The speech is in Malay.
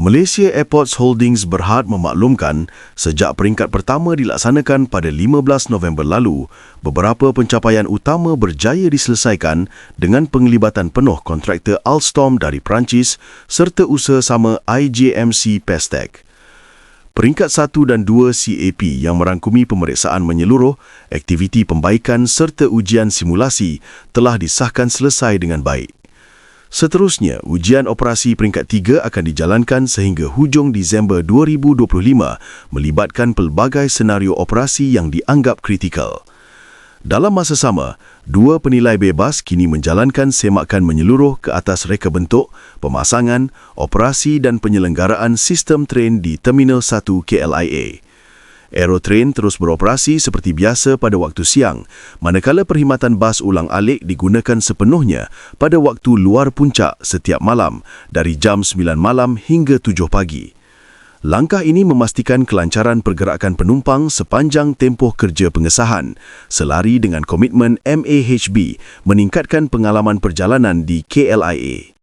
Malaysia Airports Holdings berhad memaklumkan sejak peringkat pertama dilaksanakan pada 15 November lalu, beberapa pencapaian utama berjaya diselesaikan dengan penglibatan penuh kontraktor Alstom dari Perancis serta usaha sama IJMC Pestec. Peringkat 1 dan 2 CAP yang merangkumi pemeriksaan menyeluruh, aktiviti pembaikan serta ujian simulasi telah disahkan selesai dengan baik. Seterusnya, ujian operasi peringkat 3 akan dijalankan sehingga hujung Disember 2025 melibatkan pelbagai senario operasi yang dianggap kritikal. Dalam masa sama, dua penilai bebas kini menjalankan semakan menyeluruh ke atas reka bentuk, pemasangan, operasi dan penyelenggaraan sistem tren di Terminal 1 KLIA. Aerotrain terus beroperasi seperti biasa pada waktu siang, manakala perkhidmatan bas ulang alik digunakan sepenuhnya pada waktu luar puncak setiap malam dari jam 9 malam hingga 7 pagi. Langkah ini memastikan kelancaran pergerakan penumpang sepanjang tempoh kerja pengesahan, selari dengan komitmen MAHB meningkatkan pengalaman perjalanan di KLIA.